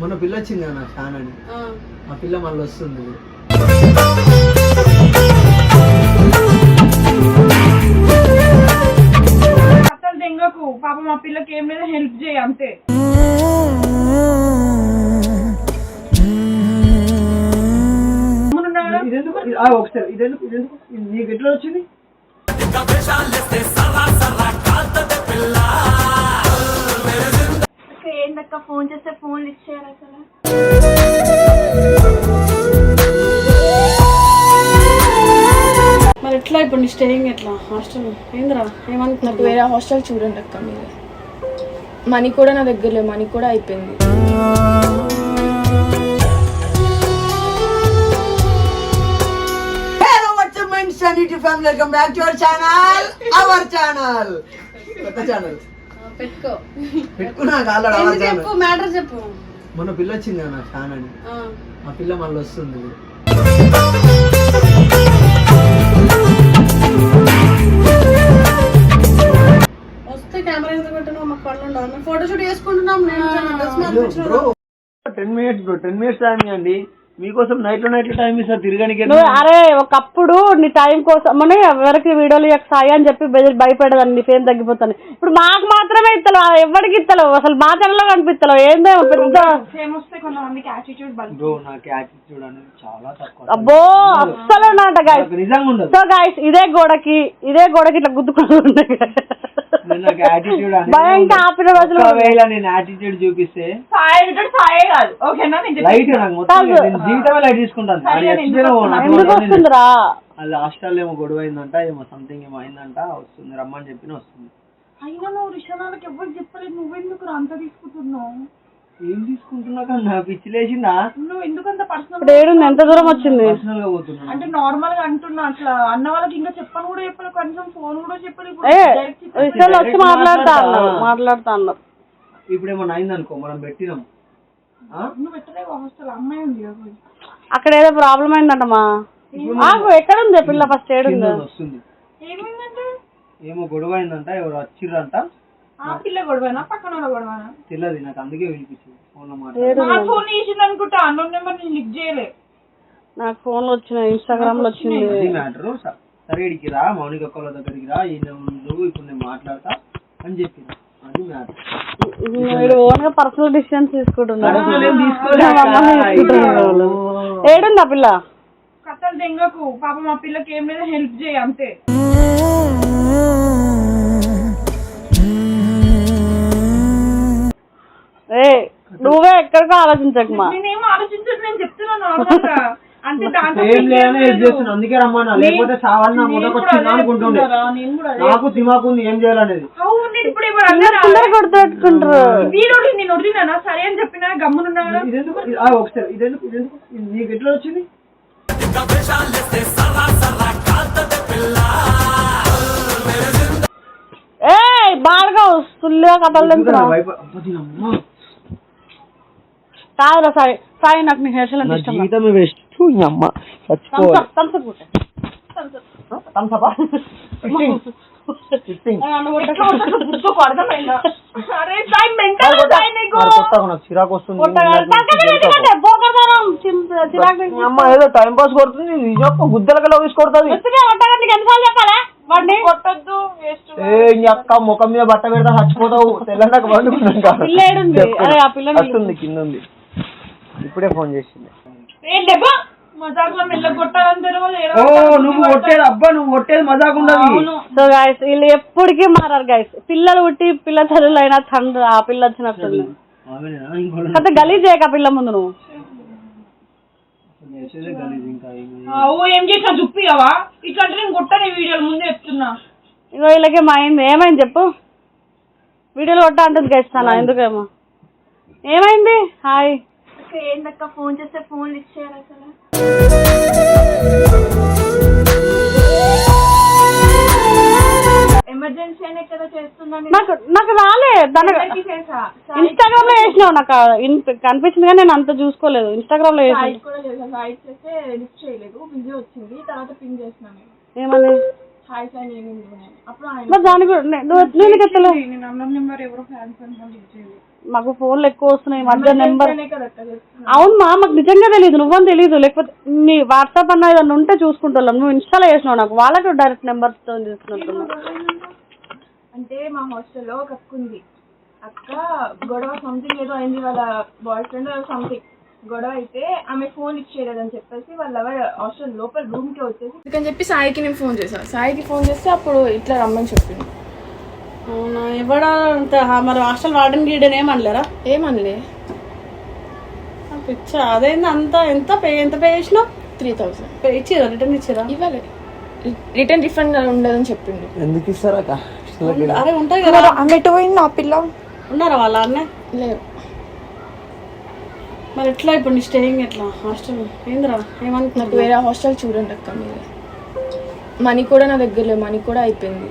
మొన్న పిల్ల వచ్చింది కదా ఫ్యాన్ అని. ఆ. పిల్ల మళ్ళీ వస్తుంది. అసలు దెంగకు. పాప మా పిల్లకి ఏం లేదా హెల్ప్ చేయి అంతే? ఇదెందుకు? ఆ, ఒకసారి ఇదెందుకు? ఇదెందుకు? ఇది నీకు ఎట్లా వచ్చింది? ఏందక్క ఫోన్ చేస్తే ఫోన్ ఇచ్చేయాలి అసలు. మరి ఎట్లా ఇప్పుడు నీ స్టేయింగ్ ఎట్లా? హాస్టల్? ఏందిరా? నాకు ఏమనుకున్నావు? వేరే హాస్టల్ చూడండి అక్క మీరు. మనీ కూడా నా దగ్గర లేదు మనీ కూడా అయిపోయింది. Hello WhatsApp mind family welcome back to our channel our channel కొత్త ఛానల్ పెట్టుకో. పెట్టుకున్నా ఆల్రెడీ అవర్ ఎందుకు ఛానల్ చెప్పు మ్యాటర్ చెప్పు. మొన్న పిల్ల వచ్చింది కదా నాకు ఫ్యాన్ అని. ఆ. పిల్ల మళ్ళీ వస్తుంది. వస్తే కెమెరా ఎందుకు పెట్టినావు మాకు పనులు ఉండవు. మేము ఫోటో షూట్ చేసుకుంటున్నాం. నేను dress మార్పించిన bro ten minutes bro ten minutes time మీకోసం నైట్లో నైట్ టైం తిరగడానికి అరే ఒకప్పుడు నీ టైం కోసం ఎవరికి వీడియోలు సాయి అని చెప్పి బెదిరి భయపడేదాన్ని నీ ఫేమ్ తగ్గిపోతాను. ఇప్పుడు మాకు మాత్రమే ఎవరికి ఇస్తలేవు? అసలు మా ఛానల్లో కనిపిస్తలేవు. ఏందో పెద్ద ఫేమ్ వస్తే కొంతమందికి యాటిట్యూడ్ బల్ బ్రో నాకు యాటిట్యూడ్ అనేది చాలా తక్కువ. అబ్బో అస్సలు నాట గాయస్ నాకు నిజంగా ఉండదు. సో గాయస్ ఇదే గోడకి ఇదే గోడకి ఇట్లా గుద్దుకొని ఉన్నాయి నేను నాకు యాటిట్యూడ్ భయంగా ఆపిన రోజులు ఒకవేళ నేను యాటిట్యూడ్ చూపిస్తే సాయి అంటే సాయే కాదు. ఓకేనా? నేను చెప్పేది. లైట్ నాకు మొత్తం నేను జీవితమే లైట్ తీసుకుంటాను. అది ఎక్స్పీరియన్స్ పోను. నాకు ఎందుకు వస్తుంది. వస్తుందిరా? అది హాస్టల్ ఏమో గొడవ అయిందంట ఏమో సంథింగ్ ఏమో అయిందంట వస్తుంది రమ్మని చెప్పిన వస్తుంది. అయినా నువ్వు రిషనాలకు ఎవరికి చెప్పలేదు. నువ్వెందుకు రా అంత తీసుకుంటున్నావు? ఏం తీసుకుంటున్నా కన్నా పిచ్చి లేచిందా? నువ్వు ఎందుకంత పర్సనల్ ఏడుంది? ఎంత దూరం వచ్చింది? పర్సనల్గా పోతున్నా అంటే నార్మల్గా అంటున్నా అట్లా అన్న వాళ్ళకి ఇంకా చెప్పను కూడా చెప్పలేదు. కనీసం ఫోన్ కూడా చెప్పలేదు. ఏ. విషయాలు వచ్చి మాట్లాడుతా అన్నారు మాట్లాడుతా. అన్నారు. ఇప్పుడు ఏమన్నా అయిందనుకో మనం పెట్టినాం. ఆ? నువ్వు పెట్టలేవు హాస్టల్ అమ్మాయి ఉంది కదా అక్కడ ఏదో ప్రాబ్లం అయిందంటమా ఆగు ఎక్కడ ఉంది? పిల్ల ఫస్ట్ ఏడుంది? కింద వస్తుంది. ఏమైందంటే ఏమో గొడవ అయిందంట ఎవరు వచ్చిర్రంట. ఆ పిల్ల గొడవనా పక్కన వాళ్ళ గొడవనా? తెలియదు నాకు అందుకే వినిపించింది ఫోన్లో మాట్లాడు నా ఫోన్ చేసింది అనుకుంటా అన్నోన్ నెంబర్ నేను లిక్ చేయలే. నాకు ఫోన్లో వచ్చినాయి ఇన్స్టాగ్రామ్లో వచ్చింది అది మ్యాటర్ సరే ఇడికి రా మౌనిక అక్కల దగ్గరికి రా ఈయన ఉండు ఇప్పుడు నేను మాట్లాడతా అని చెప్పిన అది మ్యాటర్. వీడు ఓన్గా పర్సనల్ డిసిషన్స్ తీసుకుంటున్నారు ఏడుంది పిల్ల? కథలు దెంగకు పాప మా పిల్లకి ఏం లేదా హెల్ప్ చేయి అంతే. నువ్వే ఎక్కడికో ఆలోచించకమా నేనేం ఆలోచించదు నేను చెప్తున్నాను అంటే అందుకే రమ్మన్నా. లేకపోతే అనుకుంటుండే. నాకు దిమాకు ఉంది ఏం చేయాలనేది. వీడు నేను సరే అని చెప్పినా గమ్మునున్నాడా ఇదెందుకు? ఆ, ఒకసారి ఇదెందుకు? ఇదెందుకు? ఇది నీకు ఎట్లా వచ్చింది? ఏ బాగా సుల్లిగా కథలు. కాదురా సాయి సాయి నాకు నీ హెయిర్ అంటే ఇష్టం వేస్ట్ అమ్మ. చచ్చిపోవాలి. చిరాకు వస్తుంది. అమ్మ ఏదో టైం పాస్ కొడుతుంది నిజం గుద్దలకలో తీసుకొడుతుంది అక్క ముఖం మీద బట్ట పెడతా చచ్చిపోతావు. వస్తుంది కింద. ఉంది ఇప్పుడే ఫోన్ చేసింది. ఓ నువ్వు కొట్టేది అబ్బా నువ్వు కొట్టేది మజాక్ ఉండదు. సో గైస్ వీళ్ళు ఎప్పటికీ మారారు గైస్ పిల్లలు పుట్టి పిల్ల తల్లులు అయినా తండ్రి ఆ పిల్ల వచ్చినట్టుంది కాకపోతే గలీజ్ చేయక పిల్ల ముందు నువ్వు. చేసేదే గలీజ్ ఇంకా ఏమి. ఓ ఏం చేసినా చూపియవా ఇట్లాంటి నేను కొట్టని వీడియోలు ముందే చెప్తున్నా. ఇగో వీళ్ళకి ఏమైంది ఏమైంది చెప్పు? వీడియోలు కొట్టా అంటుంది గైస్ తన. ఎందుకేమో. ఏమైంది? హాయ్ ఏందక్క ఫోన్ చేస్తే ఫోన్ ఇచ్చేయాలి అసలు. ఎమర్జెన్సీ అనే కదా చేస్తున్నాను నాకు నాకు రాలే. చేసా. ఇన్స్టాగ్రామ్లో వేసినావు నాకు. ఇన్- కనిపించింది కానీ నేను అంత చూసుకోలేదు. ఇన్స్టాగ్రామ్లో వేసిన సాయి కూడా చేసా సాయి చేస్తే లిఫ్ట్ చేయలేదు. బిజీ వచ్చింది. తర్వాత పింగ్ చేసినా నేను. ఏమని? హాయ్ సార్ నేను ఇందులో నేను. అప్పుడు ఆయన మరి దాని కూడా నేను ఎందుకు ఎత్తలేవు? నేను అన్న నెంబర్ ఎవరో ఫ్యాన్స్ అని వాళ్ళు ఇచ్చేది మాకు ఫోన్లు ఎక్కువ వస్తున్నాయి. మధ్య నెంబర్. అవును మా మాకు నిజంగా తెలియదు నువ్వని తెలియదు లేకపోతే నీ వాట్సాప్ అన్న ఏదన్నా ఉంటే చూసుకుంటాం నువ్వు ఇన్స్టాల్ చేసినావు నాకు. వాళ్ళకి డైరెక్ట్ నెంబర్స్తో తీసుకున్నట్టున్నావు అంటే మా హాస్టల్లో ఒక అక్క ఉంది. అక్క గొడవ సంథింగ్ ఏదో అయింది వాళ్ళ బాయ్ ఫ్రెండ్ సంథింగ్ గొడవ అయితే ఆమె ఫోన్ ఇచ్చేయలేదని చెప్పేసి వాళ్ళ ఎవరు హాస్టల్ లోపల రూమ్కి వచ్చేసి అందుకని చెప్పి సాయికి నేను ఫోన్ చేశాను సాయికి ఫోన్ చేస్తే అప్పుడు ఇట్లా రమ్మని చెప్పింది. అవునా? ఎవడా అంత మరి హాస్టల్ వార్డెన్ గీడెన్ ఏమనలేరా? ఏమనలే. పిచ్చా అదేంది అంత ఎంత పే ఎంత పే చేసినావు? త్రీ థౌసండ్ పే ఇచ్చిరా రిటర్న్ ఇచ్చిరా ఇవ్వలే. రిటర్న్ రిఫండ్ ఉండదని చెప్పిండు ఎందుకు ఇస్తారా అరే ఉంటాయి కదా. అన్నట్టు పోయింది? ఆ పిల్ల. ఉన్నారా వాళ్ళ అన్న? లేరు మరి ఎట్లా ఇప్పుడు నీ స్టేయింగ్ ఎట్లా? హాస్టల్? ఏందిరా? నాకు ఏమనుకున్నావు వేరే హాస్టల్ చూడండి అక్క మీరు. మనీ కూడా నా దగ్గర లేదు మనీ కూడా అయిపోయింది.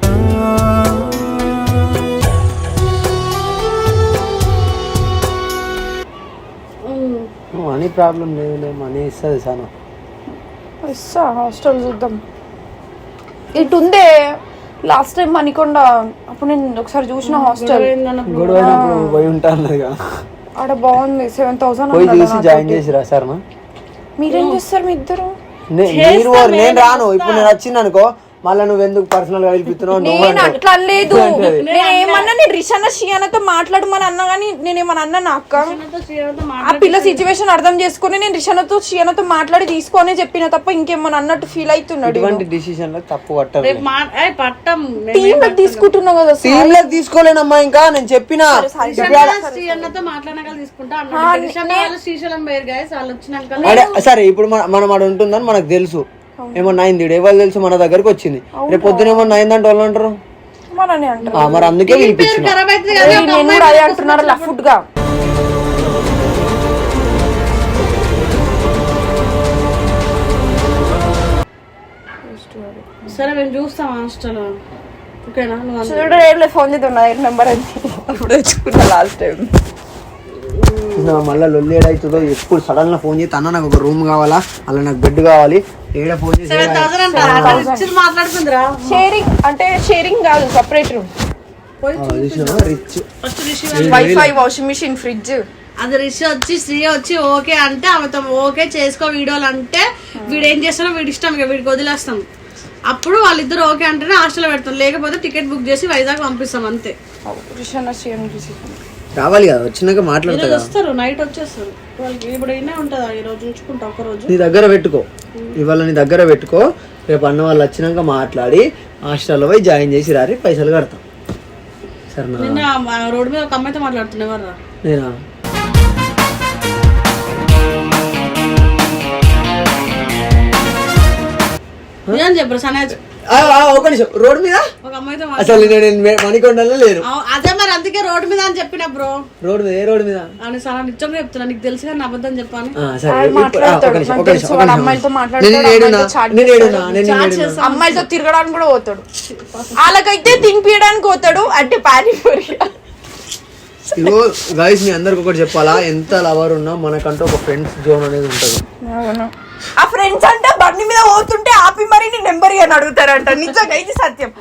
మనీ ప్రాబ్లం లేదు మనీ ఇస్తుంది సార్ ఇస్తా హాస్టల్ చూద్దాం. ఇటు ఉందే. లాస్ట్ టైం మణికొండ అప్పుడు నేను ఒకసారి చూసిన హాస్టల్. గొడవ పోయి ఉంటాను ఆడ బాగుంది సెవెన్ థౌసండ్ పోయి చూసి జాయిన్ చేసి రా సార్ మీరేం చేస్తారు మీ ఇద్దరు? నేను రాను. ఇప్పుడు నేను వచ్చింది అనుకో మళ్ళీ నువ్వు ఎందుకు పర్సనల్గా వెళ్ళిపోతున్నావు నేను. అట్లా అనలేదు నేను ఏమన్నా నేను రిషాన షియానతో మాట్లాడమని అన్నా కానీ నేను ఏమన్నా అన్నా నా అక్క? ఆ పిల్ల సిచ్యువేషన్ అర్థం చేసుకుని నేను రిషానతో షియానతో మాట్లాడి తీసుకొని చెప్పిన తప్ప ఇంకేమన్నా అన్నట్టు ఫీల్ అవుతున్నాడు ఇటువంటి డిసిషన్లో తప్పు పట్టం. టీమ్ తీసుకుంటున్నావు కదా టీమ్లో తీసుకోలేనమ్మా ఇంకా నేను చెప్పిన. అడే సరే ఇప్పుడు మన- అక్కడ ఉంటుందని మనకు తెలుసు. ఏమన్నా అయింది ఈడ. ఎవరు తెలుసు? మన దగ్గరకు వచ్చింది. రేపు పొద్దున ఏమన్నా అయిందంటే వాళ్ళు అంటారు? మనని అంటారు. ఆ, మరి అందుకే పిలిపించిన. నేను కూడా అదే అంటున్నారు లఫ్ట్గా సరే మేము చూస్తాం హాస్టల్ ఓకేనా? నువ్వు చూడ ఫోన్ చేద్దాం నా నెంబర్ అని అప్పుడు తెచ్చుకున్నా లాస్ట్ టైం. మళ్ళీ లొల్లి ఏడవుతుందో ఎప్పుడు సడన్గా ఫోన్ చేసి అన్న నాకు ఒక రూమ్ కావాలా? అలా నాకు బెడ్ కావాలి. ఏడ ఫోన్ చేసి షేరింగ్ అంటే షేరింగ్ కాదు separate room? Rich first Rishi wifi washing machine fridge అది రిషి వచ్చి శ్రీ వచ్చి ఓకే అంటే ఆమెతో ఓకే చేసుకో వీడియోలు అంటే వీడు ఏం చేస్తాడో వీడి ఇష్టం ఇక వీడికి వదిలేస్తాం. అప్పుడు వాళ్ళిద్దరు ఓకే అంటేనే హాస్టల్లో పెడతాం. లేకపోతే టికెట్ బుక్ చేసి వైజాగ్ పంపిస్తాం అంతే. రావాలి కదా వచ్చినాక మాట్లాడతా వస్తారు నైట్ వచ్చేస్తారు. వాళ్ళకి అయినా ఉంటుందా? ఈ రోజు ఉంచుకుంటా ఒక రోజు. నీ దగ్గర పెట్టుకో. ఇవాళ నీ దగ్గర పెట్టుకో. రేపు అన్న వాళ్ళు వచ్చినాక మాట్లాడి హాస్టల్లో పోయి జాయిన్ చేసి రారి పైసలు కడతాం. సరేనా? నిన్న ఆ రోడ్డు మీద ఒక అమ్మాయితో మాట్లాడుతున్నవారా నేనా? నిజం చెప్పరు సనేజ్? ఒక నిమిషం. రోడ్ మీద? ఒక అమ్మాయితో అసలు నేను మణికొండలో లేను. అదే మరి అందుకే రోడ్డు మీద అని చెప్పిన బ్రో. రోడ్ మీద ఏ రోడ్ మీద? అని చాలా నిజంగా చెప్తున్నా. నీకు తెలుసు కానీ అబద్ధం చెప్పాను. సరే అమ్మాయిలతో తిరగడానికి కూడా పోతాడు. వాళ్ళకైతే తినిపించడానికి పోతాడు అంటే పానీపూరి ఇగో గైస్ మీ అందరికి ఒకటి చెప్పాలా? ఎంత లవర్ ఉన్నా మనకంటూ ఒక ఫ్రెండ్స్ జోన్ అనేది ఉంటుంది. ఆ ఫ్రెండ్స్ అంటే బండి మీద పోతుంటే ఆపి మరి నీ నెంబర్ అని అడుగుతారంట. నిజంగా ఇది సత్యం.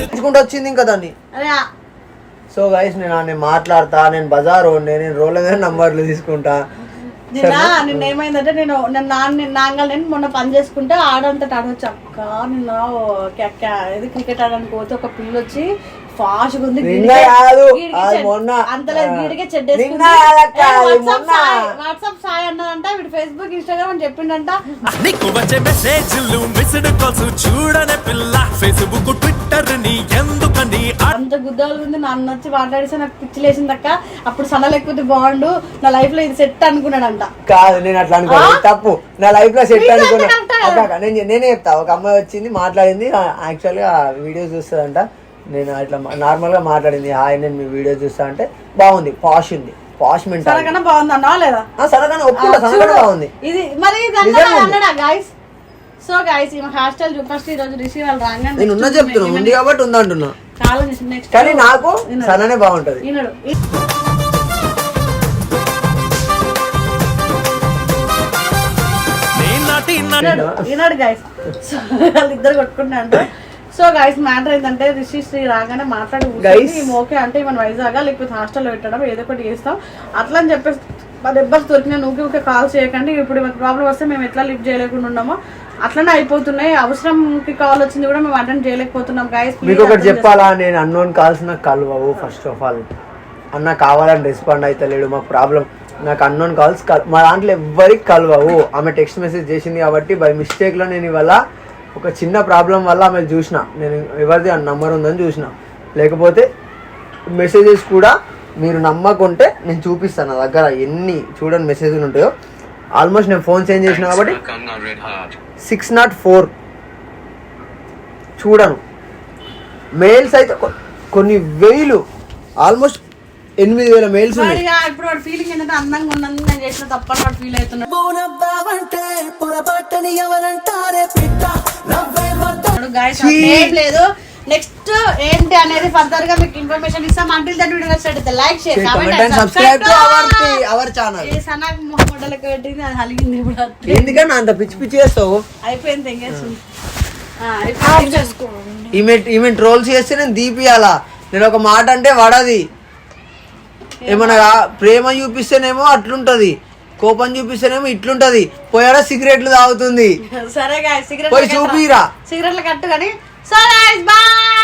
తెచ్చుకుంటూ వచ్చింది ఇంకా దాన్ని. సో గైస్ నేను నేను మాట్లాడతా నేను బజార్ ఉండే నేను రోడ్ల మీద నంబర్లు తీసుకుంటా. నిన్న నిన్న ఏమైందంటే నేను నేను నాన్న నాంగల్ నేను మొన్న పని చేసుకుంటే ఆడంతట ఆడవచ్చు అక్క నిన్న ఇది క్రికెట్ ఆడడానికి పోతే ఒక పిల్ల వచ్చి ఫాస్ట్ ఉంది నిన్న కాదు, గీడికి చెడ్డేసుకుంది. నిన్న వాట్సాప్. సాయ్, వాట్సాప్ సాయ్ అన్నదంట వీడు ఫేస్బుక్ ఇన్స్టాగ్రామ్ అని చెప్పిండంట నీకు వచ్చే మెసేజ్లు మిస్డ్ కాల్స్ చూడనే పిల్ల ఫేస్బుక్ ట్విట్టర్ ని ఎందుకని అంత గుద్దాలు ఉంది నన్ను వచ్చి మాట్లాడిస్తే నాకు పిచ్చి లేచింది అక్క. అప్పుడు సన్న లేకపోతే బాగుండు. నా లైఫ్లో ఇది సెట్ అనుకున్నాడంట. కాదు నేను అట్లా అనుకోలేదు తప్పు. నా లైఫ్లో సెట్ అనుకున్నా. correct ఆ? అక్క, అక్క, నేను నేనే చెప్తా. ఒక అమ్మాయి వచ్చింది మాట్లాడింది. యాక్చువల్గా వీడియోస్ చూస్తుందంట. నేను అట్లా నార్మల్గా మాట్లాడింది. హాయ్ నేను మీ వీడియో చూస్తా అంటే బాగుంది. పాష్ ఉంది. పాష్ సరకన్నా బాగుంది అన్నా లేదా సరగానే ఒప్పుకుంటా. సరగానే బాగుంది. ఇది మరి. అన్నడా? గాయస్ సో గాయస్ ఈమె హాస్టల్ ఫస్ట్ ఈ రోజు రిసీవ్ వాళ్ళు రాగానే నేను ఉన్నా చెప్తున్నా ఉంది కాబట్టి ఉంది అంటున్నా. చాలా నెక్స్ట్ కానీ నాకు సననే బాగుంటది. నన్ను ఈనాడు గైస్ సో వాళ్ళిద్దరు కొట్టుకుంటా సో గైస్ మ్యాటర్ ఏంటంటే రిషి శ్రీ రాగానే మాట్లాడి ఓకే అంటే మన వైజాగ్ లేకపోతే హాస్టల్లో పెట్టడం ఏదో ఒకటి చేస్తాం. అట్లా అని చెప్పేసి మా దెబ్బలు దొరికినా నువ్వు ఊకే కాల్ చేయకండి. ఇప్పుడు ప్రాబ్లం వస్తే మేము ఎట్లా లిఫ్ట్ చేయలేకుండా ఉన్నామో అట్లనే అయిపోతున్నాయి. అవసరంకి కాల్ వచ్చింది కూడా మేము అటెండ్ చేయలేకపోతున్నాం గైస్ మీకు ఒకటి చెప్పాలా? నేను అన్నోన్ కాల్స్ నాకు కలవవు ఫస్ట్ ఆఫ్ ఆల్ అన్న కావాలని రెస్పాండ్ అవుతలేడు మాకు ప్రాబ్లం నాకు అన్నోన్ కాల్స్ మా దాంట్లో ఎవ్వరికి కలవవు. ఆమె టెక్స్ట్ మెసేజ్ చేసింది కాబట్టి బై మిస్టేక్లో నేను ఇవాళ ఒక చిన్న ప్రాబ్లం వల్ల ఆమె చూసిన. నేను ఎవరిది నంబర్ ఉందని చూసిన. లేకపోతే మెసేజెస్ కూడా మీరు నమ్మకుంటే నేను చూపిస్తాను నా దగ్గర ఎన్ని చూడండి మెసేజ్లు ఉంటాయో. ఆల్మోస్ట్ నేను ఫోన్ చేంజ్ చేసిన కాబట్టి సిక్స్ నాట్ ఫోర్. చూడను. మెయిల్స్ అయితే కొన్ని వేలు ఆల్మోస్ట్ ఎనిమిది వేల మెయిల్స్ ఉన్నాయి. ఇప్పుడు వాడి ఫీలింగ్ ఏంటంటే అందంగా ఉన్నందుకు నేను చేసిన తప్పని వాడు ఫీల్ అవుతున్నాడు. లేదు. నెక్స్ట్ ఏంటి అనేది ఫర్దర్గా మీకు ఇన్ఫర్మేషన్ ఇస్తాం. అంటిల్ దట్ వీడియో నచ్చినట్లయితే like share comment and subscribe to our our channel ఏ సనాకు మొహమ్మడలకు పెట్టింది అది అలిగింది ఇప్పుడు అది. ఎందుకన్నా అంత పిచ్చి పిచ్చి చేస్తావు? అయిపోయింది ఎంగేజ్ చేసుకో ఈమె ఈమె ట్రోల్స్ చేస్తే నేను దీపియాలా. నేను ఒక మాట అంటే వడది. ఏమన్నా ప్రేమ చూపిస్తేనేమో అట్లుంటది. కోపం చూపిస్తేనేమో ఇట్లుంటది. పోయాడా సిగరెట్లు తాగుతుంది. సరే సిగరెట్ పోయి చూపిరా. సిగరెట్లు కట్టు కానీ సరే బాయ్